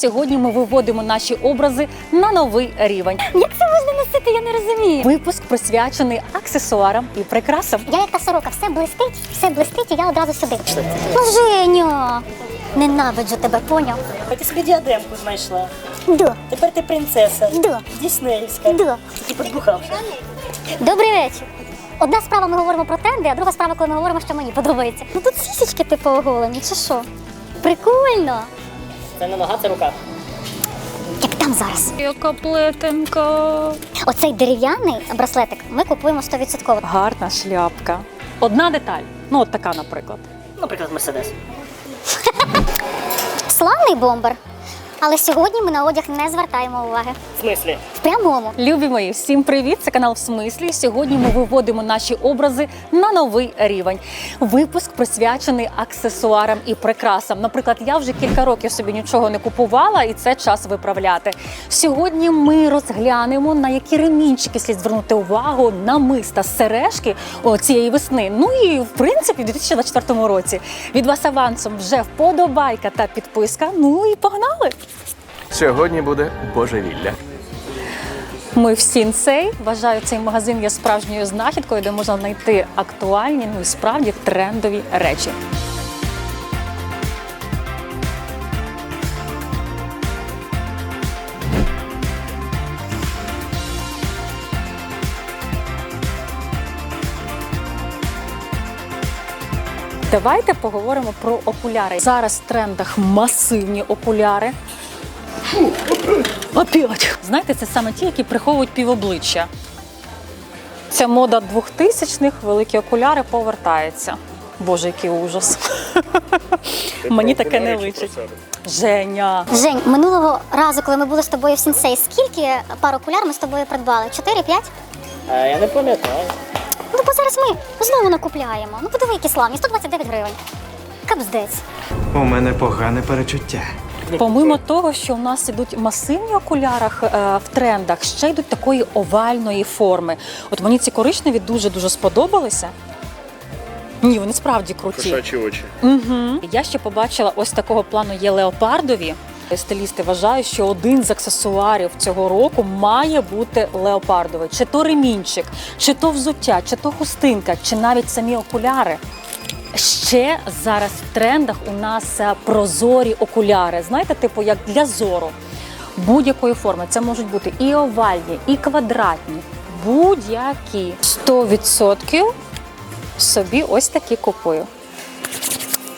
Сьогодні ми виводимо наші образи на новий рівень. Як це можна носити, я не розумію. Випуск присвячений аксесуарам і прикрасам. Я як та сорока, все блистить, все блистить, і я одразу сюди. Ну, Женя, ненавиджу тебе, поняв? А ти собі діадемку знайшла. Да, Тепер ти принцеса. да, Діснеївська. да. Тільки підбухавши. Добрий вечір. Одна справа ми говоримо про тренди, а друга справа, коли ми говоримо, що мені подобається. Ну тут сісічки типу оголені, чи що? Прикольно. Це не нога, це рука. Як там зараз. Яка плетенка. Оцей дерев'яний браслетик ми купуємо 100%. Гарна шляпка. Одна деталь. Ну, от така, наприклад. Наприклад, Мерседес. Славний бомбер. Але сьогодні ми на одяг не звертаємо уваги. В смислі? В прямому. Любі мої, всім привіт! Це канал в смислі. Сьогодні ми виводимо наші образи на новий рівень. Випуск присвячений аксесуарам і прикрасам. Наприклад, я вже кілька років собі нічого не купувала, і це час виправляти. Сьогодні ми розглянемо на які ремінчики слід звернути увагу на миста сережки цієї весни. Ну і в принципі, в 2024 році від вас авансом вже вподобайка та підписка. Ну і погнали! Сьогодні буде божевілля. Ми в Сінсей. Вважаю, цей магазин є справжньою знахідкою, де можна знайти актуальні, ну і справді трендові речі. Давайте поговоримо про окуляри. Зараз в трендах масивні окуляри. Опять. Знаєте, це саме ті, які приховують півобличчя. Ця мода 2000-х, великі окуляри повертається. Боже, який ужас. Мені таке не личить. Женя. Жень, минулого разу, коли ми були з тобою в сінсей, скільки пар окуляр ми з тобою придбали? Чотири, п'ять? Я не пам'ятаю. Ну, бо зараз ми знову накупляємо. Ну, подиви, які славні, 129 гривень. Капздець. У мене погане перечуття. Помимо того, що у нас ідуть масивні окулярах е, в трендах, ще йдуть такої овальної форми. От мені ці коричневі дуже-дуже сподобалися. Ні, вони справді круті. Кошачі очі. Угу. Я ще побачила ось такого плану є леопардові. Стилісти вважають, що один з аксесуарів цього року має бути леопардовий. Чи то ремінчик, чи то взуття, чи то хустинка, чи навіть самі окуляри. Ще зараз в трендах у нас е, прозорі окуляри. Знаєте, типу як для зору. Будь-якої форми. Це можуть бути і овальні, і квадратні. Будь-які. 100% собі ось такі купую.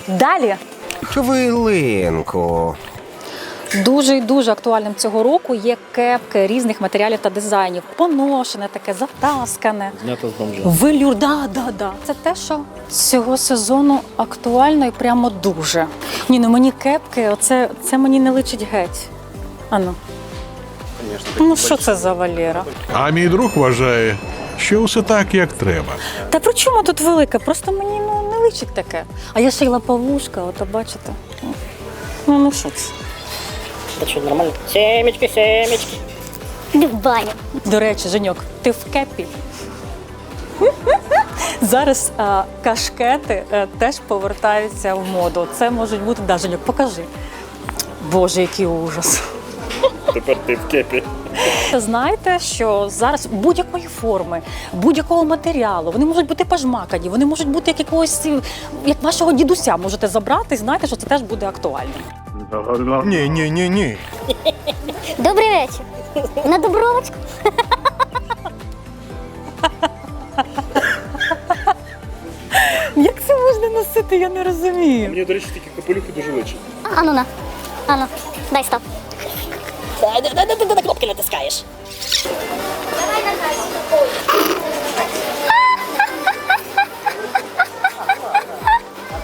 Далі. Хвилинку. Дуже і дуже актуальним цього року є кепки різних матеріалів та дизайнів. Поношене, таке затаскане. Знято з бомжа. Велюр, да, да, да. Це те, що цього сезону актуально і прямо дуже. Ні, ну мені кепки, оце це мені не личить геть. Ану. Ну що це за Валера? А мій друг вважає, що все так, як треба. Та при чому тут велике? Просто мені ну, не личить таке. А я ще й лапавушка, ото бачите. Ну, ну що це? Та що, нормально? Семечки, семечки. Іди. До речі, Женьок, ти в кепі. Зараз а, кашкети е, теж повертаються в моду. Це можуть бути. Да, Женьок, покажи. Боже, який ужас. Тепер ти в кепі. Знаєте, що зараз будь-якої форми, будь-якого матеріалу, вони можуть бути пожмакані, вони можуть бути як якогось, як вашого дідуся можете забрати, і знаєте, що це теж буде актуально. Ні, ні, ні, ні. Добрий вечір. На добровочку. Як це можна носити, я не розумію. Мені, до речі, такі капелюхи дуже личать. А, Ану на. Ану. Дай стоп. Де, де кнопки натискаєш?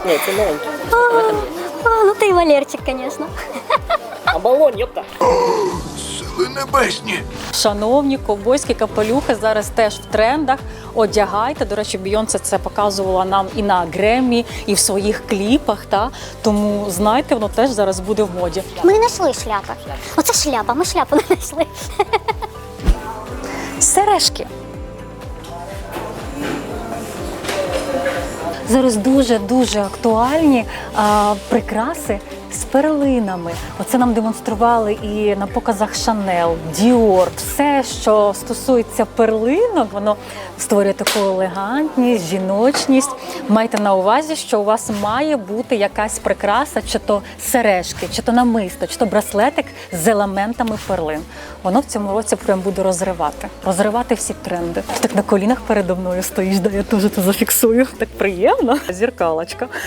Ні, це маленький. Ну ти й Валерчик, звісно. А балон, йопта. Сили небесні. Шановні ковбойські капелюхи зараз теж в трендах. Одягайте. До речі, Бійонсе це показувала нам і на Гремі, і в своїх кліпах. Та тому знайте, воно теж зараз буде в моді. Ми не знайшли шляпи. Оце шляпа, ми шляпу не знайшли. Сережки. Зараз дуже дуже актуальні а, прикраси з перлинами. Оце нам демонстрували і на показах Шанел, Діор. Все, що стосується перлинок, воно створює таку елегантність, жіночність. Майте на увазі, що у вас має бути якась прикраса, чи то сережки, чи то намисто, чи то браслетик з елементами перлин. Воно в цьому році прям буде розривати, розривати всі тренди. Так на колінах передо мною стоїш, да я теж це зафіксую. Так приємно. Зіркалочка.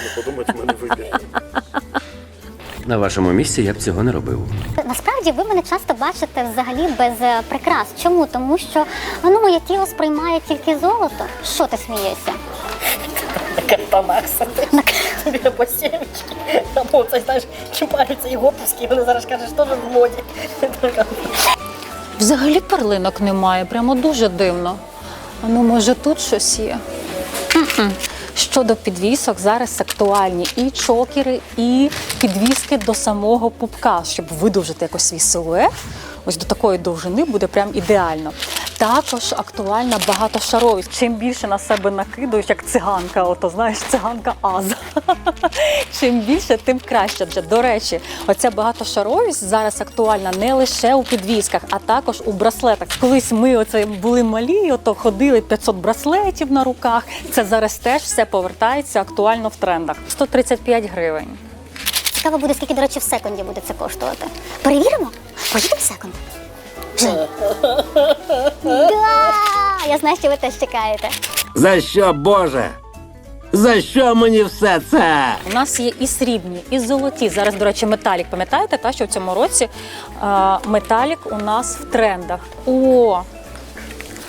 На вашому місці я б цього не робив. Насправді ви мене часто бачите взагалі без е, прикрас. Чому? Тому що ну, моє тіло сприймає тільки золото. Що ти смієшся? Карта Макса. Тобі по сімечки. Тому це, знаєш, чіпаються і готовські, і вони зараз кажуть, що ж в моді. Взагалі перлинок немає, прямо дуже дивно. А ну, може, тут щось є? Щодо підвісок, зараз актуальні і чокери, і підвіски до самого пупка, щоб видовжити якось свій силует. Ось до такої довжини буде прям ідеально. Також актуальна багатошаровість. Чим більше на себе накидуєш, як циганка, ото знаєш, циганка Аза. Чим більше, тим краще. До речі, оця багатошаровість зараз актуальна не лише у підвісках, а також у браслетах. Колись ми оце були малі, ото ходили 500 браслетів на руках. Це зараз теж все повертається актуально в трендах. 135 гривень. Цікаво буде, скільки, до речі, в секунді буде це коштувати. Перевіримо? Поїдемо в секунд. Да! Я знаю, що ви теж чекаєте. За що, Боже? За що мені все це? У нас є і срібні, і золоті. Зараз, до речі, металік. Пам'ятаєте, та що в цьому році е, металік у нас в трендах. О!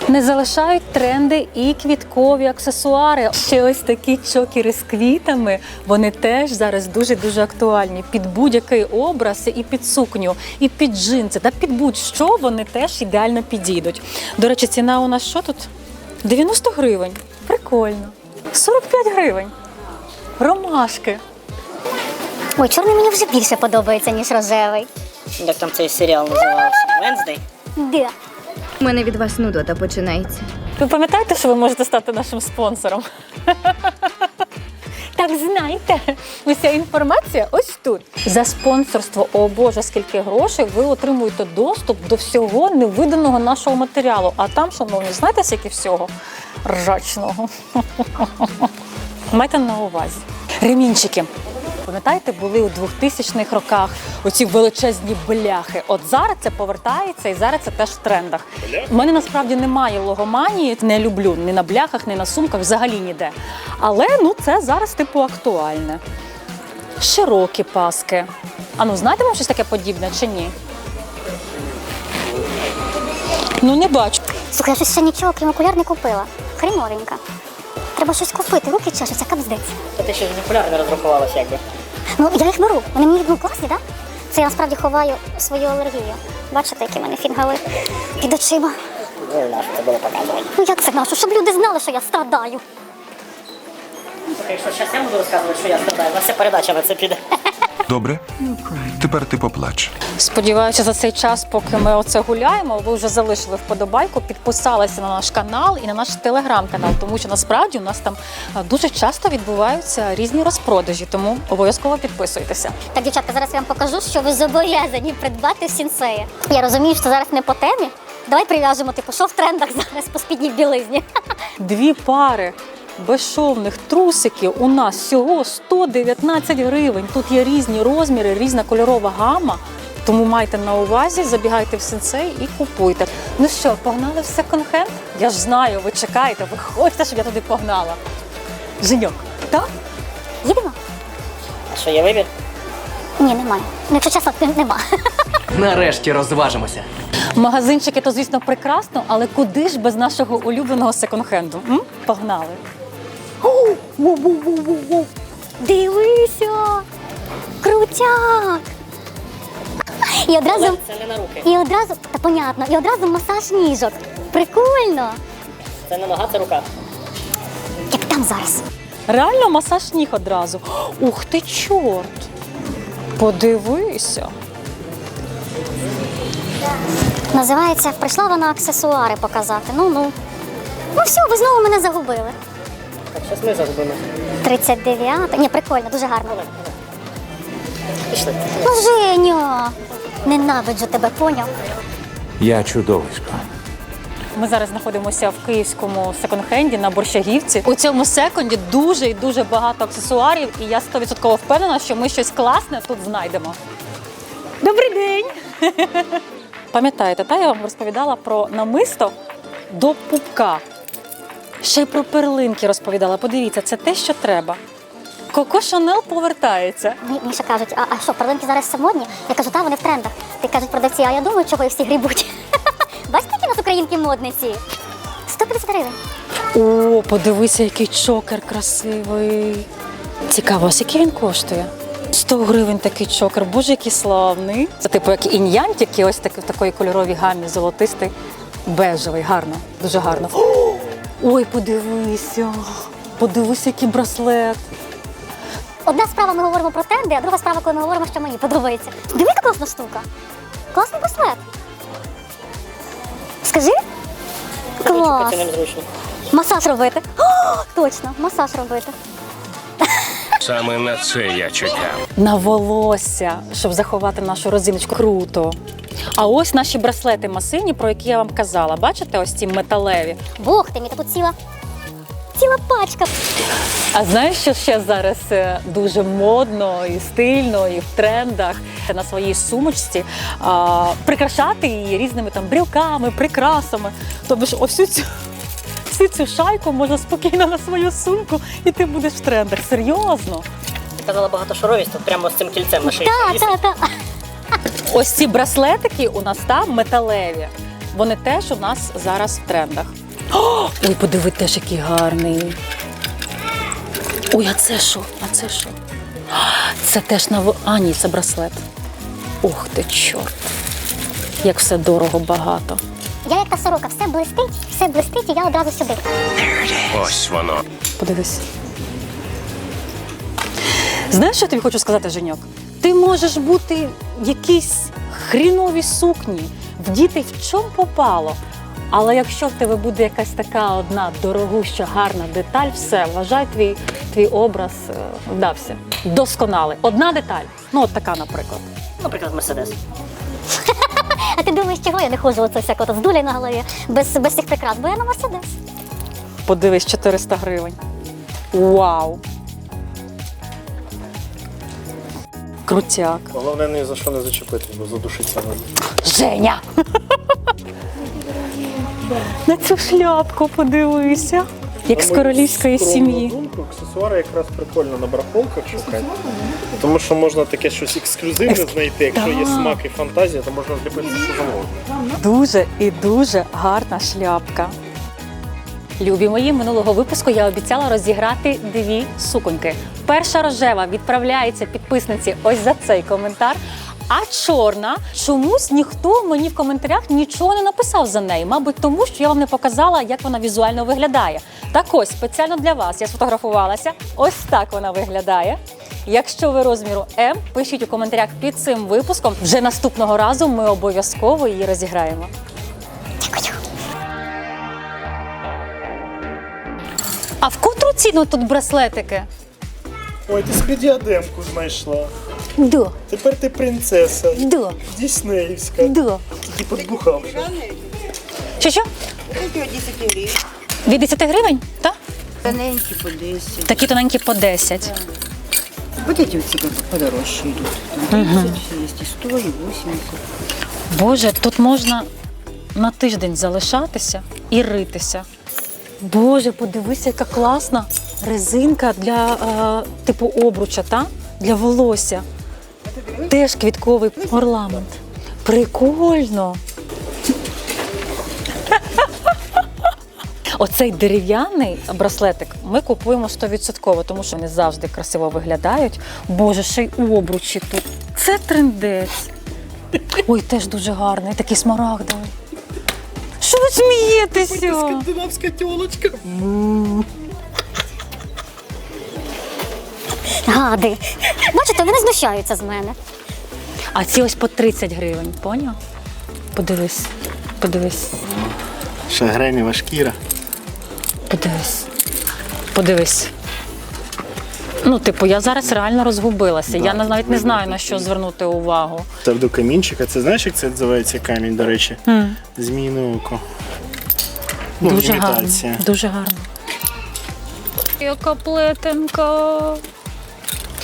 Не залишають тренди і квіткові аксесуари. Ще ось такі чокери з квітами. Вони теж зараз дуже дуже актуальні. Під будь-який образ і під сукню, і під джинси, та під будь-що вони теж ідеально підійдуть. До речі, ціна у нас що тут? 90 гривень. Прикольно. 45 гривень. Ромашки. Ой, чорний мені вже більше подобається, ніж рожевий. Як там цей серіал називався? Венздей? Да. У мене від вас нудота починається. Ви пам'ятаєте, що ви можете стати нашим спонсором? Так знайте, уся інформація ось тут. За спонсорство, о Боже, скільки грошей, ви отримуєте доступ до всього невиданого нашого матеріалу. А там, шановні, знаєте, скільки всього ржачного. Майте на увазі. Ремінчики. Пам'ятаєте, були у 2000-х роках оці величезні бляхи. От зараз це повертається і зараз це теж в трендах. У мене насправді немає логоманії, не люблю ні на бляхах, ні на сумках, взагалі ніде. Але ну це зараз типу актуальне. Широкі паски. А ну знаєте вам щось таке подібне чи ні? Ну не бачу. Слухай, я щось ще нічого, крім окуляр не купила. Хріновенька. Треба щось купити, руки чешуться, капздець. Та ти ще з окуляр не розрахувалася, якби. Ну, я їх беру. Вони мені ну, класні, так? Це я насправді ховаю свою алергію. Бачите, які в мене фінгали під очима. Це було. Ну як це нашу? Щоб люди знали, що я страдаю. Якщо зараз я буду розказувати, що я страдаю, у нас вся передача на це піде. Добре? Тепер ти поплач. Сподіваюся, за цей час, поки ми оце гуляємо, ви вже залишили вподобайку, підписалися на наш канал і на наш телеграм-канал, тому що насправді у нас там дуже часто відбуваються різні розпродажі, тому обов'язково підписуйтеся. Так, дівчатка, зараз я вам покажу, що ви зобов'язані придбати в сінсеї. Я розумію, що зараз не по темі. Давай прив'яжемо, типу, що в трендах зараз по спідній білизні. Дві пари безшовних трусиків у нас всього 119 гривень. Тут є різні розміри, різна кольорова гама. Тому майте на увазі, забігайте в сенсей і купуйте. Ну що, погнали в секонд-хенд? Я ж знаю, ви чекаєте, ви хочете, щоб я туди погнала. Женьок, так? Їдемо? А що є вибір? Ні, немає. Ну, якщо чесно, нема. Нарешті розважимося. Магазинчики то, звісно, прекрасно, але куди ж без нашого улюбленого секонд-хенду? М? Погнали. Дивися! Крутяк! І одразу, Це не на руки. і одразу, та понятно, і одразу масаж ніжок. Прикольно! Це не нога, це рука. Як там зараз? Реально масаж ніг одразу. Ух ти, чорт! Подивися. Називається Прийшла вона аксесуари показати. Ну ну. Ну все, ви знову мене загубили. Зараз ми загубимо. 39. Ні, прикольно, дуже гарно. пішли. Ну, Женя, ненавиджу тебе, поняв? Я чудовисько. Ми зараз знаходимося в київському секонд-хенді на Борщагівці. У цьому секонді дуже і дуже багато аксесуарів, і я 100% впевнена, що ми щось класне тут знайдемо. Добрий день! Пам'ятаєте, та я вам розповідала про намисто до пупка. Ще й про перлинки розповідала. Подивіться, це те, що треба. Коко Шанел повертається. Мені Міша кажуть, а, а що, перлинки зараз все модні? Я кажу, та вони в трендах. Ти кажуть продавці, а я думаю, чого і всі грібуть. Бачите, які у нас українки модниці? 150 гривень. О, подивися, який чокер красивий. Цікаво, а скільки він коштує? 100 гривень такий чокер, боже, який славний. Це типу як інь-янь, тільки ось такий в такої кольоровій гамі, золотистий, бежевий, гарно, дуже гарно. О, Ой, подивися, подивися, який браслет. Одна справа ми говоримо про тренди, а друга справа, коли ми говоримо, що мені подобається. Диви, яка класна штука. Класний браслет. Скажи? Клас. Масаж робити. О, точно, масаж робити. Саме на це я чекав. На волосся, щоб заховати нашу розиночку. Круто. А ось наші браслети масині, про які я вам казала. Бачите, ось ці металеві. Бог ти мій, та тут ціла, ціла пачка. А знаєш, що ще зараз е, дуже модно і стильно, і в трендах на своїй сумочці а, прикрашати її різними там брілками, прикрасами. Тобто ж ось цю, всю цю шайку можна спокійно на свою сумку, і ти будеш в трендах. Серйозно. Ти казала багатошаровість, тут прямо з цим кільцем на шиї. Та, повісить. та, та. Ось ці браслетики у нас там металеві. Вони теж у нас зараз в трендах. О, ой, подиви теж який гарний. Ой, а це що? А це що? Це теж на А, ні, це браслет. Ух ти, чорт. Як все дорого багато. Я як та сорока, все блистить, все блистить, і я одразу сюди. Ось воно. Подивись. Знаєш, що я тобі хочу сказати, Женьок? Ти можеш бути в якійсь хріновій сукні, вдіти в чому попало. Але якщо в тебе буде якась така одна дорогуща, гарна деталь, все, вважай, твій, твій образ е, вдався. Досконалий. Одна деталь. Ну, от така, наприклад. Наприклад, Мерседес. А ти думаєш, чого я не ходжу оце всяко з дулей на голові, без, без цих прикрас, бо я на Мерседес. Подивись, 400 гривень. Вау! Крутяк. Головне ні за що не зачепити, бо задушиться можна. Женя! На цю шляпку подивися. Як з королівської сім'ї. думку, аксесуари якраз прикольно на барахолках шукати. Тому що можна таке щось ексклюзивне знайти. Якщо є смак і фантазія, то можна зліпити що замовити. Дуже і дуже гарна шляпка. Любі мої, минулого випуску я обіцяла розіграти дві суконьки. Перша рожева відправляється підписниці ось за цей коментар. А чорна чомусь ніхто мені в коментарях нічого не написав за неї. Мабуть, тому що я вам не показала, як вона візуально виглядає. Так ось спеціально для вас я сфотографувалася. Ось так вона виглядає. Якщо ви розміру М, пишіть у коментарях під цим випуском. Вже наступного разу ми обов'язково її розіграємо. А в котру ціну тут браслетики? Ой, ти собі діадемку знайшла. Да, Тепер ти принцеса. да, Діснеївська. да. Тільки подбухавши. Що що? Від 10 гривень? Так? Тоненькі по 10. Такі тоненькі по 10. Вот эти вот цикл подорожче идут. Там 30 есть, и 100, и 80. Боже, тут можна на тиждень залишатися і ритися. Боже, подивися, яка класна резинка для е, типу обруча, та? для волосся. Теж квітковий орнамент. Прикольно. Оцей дерев'яний браслетик ми купуємо 100%, тому що вони завжди красиво виглядають. Боже, ще й обручі тут. Це трендець. Ой, теж дуже гарний, такий смарагдовий. Що ви смієтеся? Скандинавська тьолочка. Гади. Бачите, вони знущаються з мене. А ці ось по 30 гривень, поняв? Подивись, подивись, Шагреніва шкіра. Подивись, подивись. Ну, типу, я зараз реально розгубилася. Я навіть не знаю на що звернути увагу. Псевдокамінчик, а це знаєш, як це називається камінь, до речі? Зміїне око. Ну, Дуже гарно. Дуже гарно. Яка плетенка.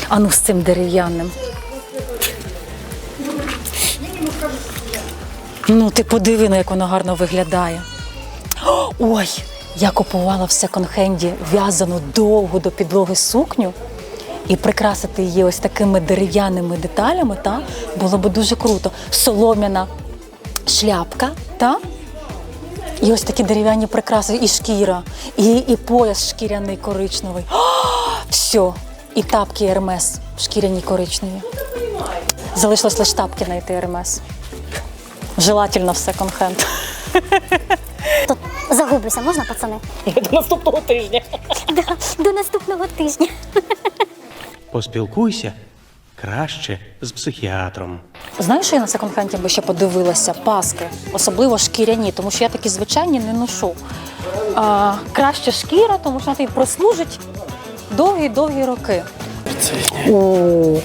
А ну з цим дерев'яним. Ну, ти подиви, як воно гарно виглядає. Ой, я купувала в секонд-хенді в'язану довгу до підлоги сукню і прикрасити її ось такими дерев'яними деталями, та, було б дуже круто. Солом'яна шляпка, та? І ось такі дерев'яні прикраси, і шкіра, і, і пояс шкіряний коричневий. О, все. І тапки Ермес шкіряні коричневі. Залишилось лише тапки знайти Ермес. Желательно в секонд-хенд. Загублюся, можна, пацани? До наступного тижня. Да, до наступного тижня. Поспілкуйся краще з психіатром. Знаєш, що я на секонд-хенді би ще подивилася? Паски, особливо шкіряні, тому що я такі звичайні не ношу. А, краще шкіра, тому що вона тобі прослужить довгі-довгі роки. О,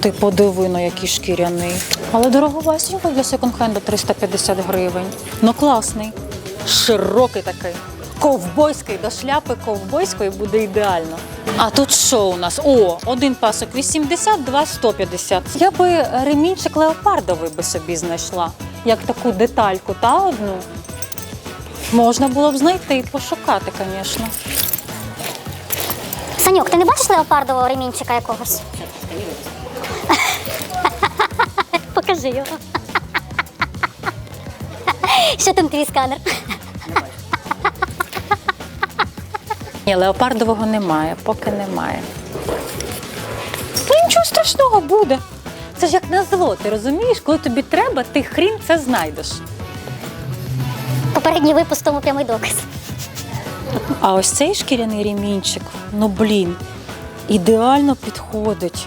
ти подиви, на який шкіряний. Але дороговасенько для секонд-хенду 350 гривень. Ну класний. Широкий такий. Ковбойський до шляпи ковбойської буде ідеально. А тут що у нас? О, один пасок 80, два 150. Я би ремінчик леопардовий би собі знайшла. Як таку детальку, та одну. Можна було б знайти і пошукати, звісно. Саньок, ти не бачиш леопардового ремінчика якогось? Покажи його. Що там твій сканер? Ні, леопардового немає, поки немає. Ну нічого страшного буде. Це ж як на зло, ти розумієш, коли тобі треба, ти хрін це знайдеш. Попередній випуск тому прямий доказ. А ось цей шкіряний ремінчик, ну блін, ідеально підходить.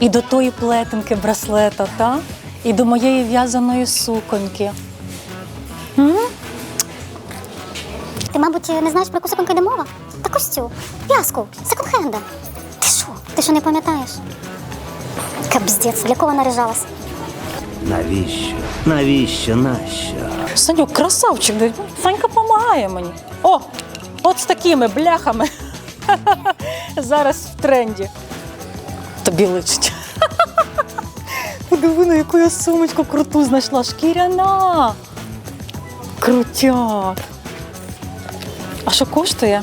І до тої плетенки браслета, та? І до моєї в'язаної суконьки. Ти, мабуть, не знаєш про яку секонд йде мова? Так ось цю. В'язку, секонд-хенда. Ти що? Ти що не пам'ятаєш? Кабздець, для кого наряжалась? Навіщо? Навіщо? Нащо? Санюк, красавчик, Санька допомагає мені. О, от з такими бляхами. Зараз в тренді. Тобі личить. Подиви, на яку я сумочку круту знайшла. Шкіряна. Крутяк. А що коштує?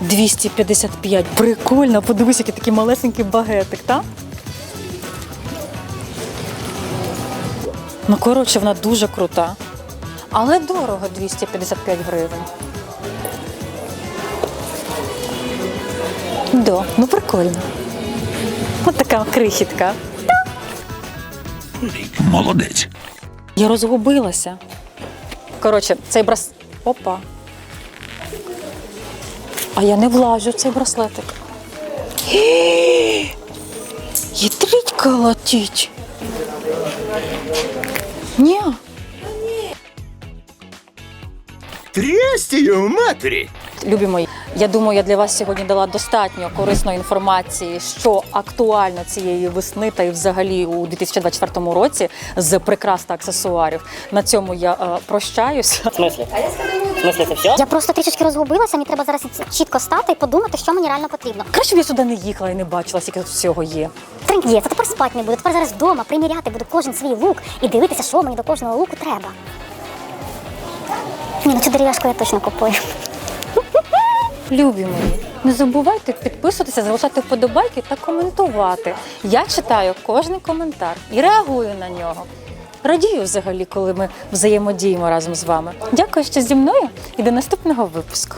255. Прикольно, подивись, який такий малесенький багетик, так? Ну, коротше, вона дуже крута. Але дорого 255 гривень. Да, ну прикольно. Ось така крихітка. Молодець. Я розгубилася. Коротше, цей брас. Опа. А я не влажу в цей браслетик. Їдріть колотіть. Ні. Трястію матері! Любі мої, я думаю, я для вас сьогодні дала достатньо корисної інформації, що актуально цієї весни та й взагалі у 2024 році з прикрас та аксесуарів. На цьому я е, прощаюся. В смислі? В смислі це все? Я просто трішечки розгубилася, мені треба зараз чітко стати і подумати, що мені реально потрібно. Краще б я сюди не їхала і не бачила, скільки тут всього є. Трендець, а тепер спати не буду. Тепер зараз вдома приміряти буду кожен свій лук і дивитися, що мені до кожного луку треба. Ні, ну цю дерев'яшку я точно купую. Любі мої, не забувайте підписуватися, залишати вподобайки та коментувати. Я читаю кожен коментар і реагую на нього. Радію взагалі, коли ми взаємодіємо разом з вами. Дякую, що зі мною і до наступного випуску.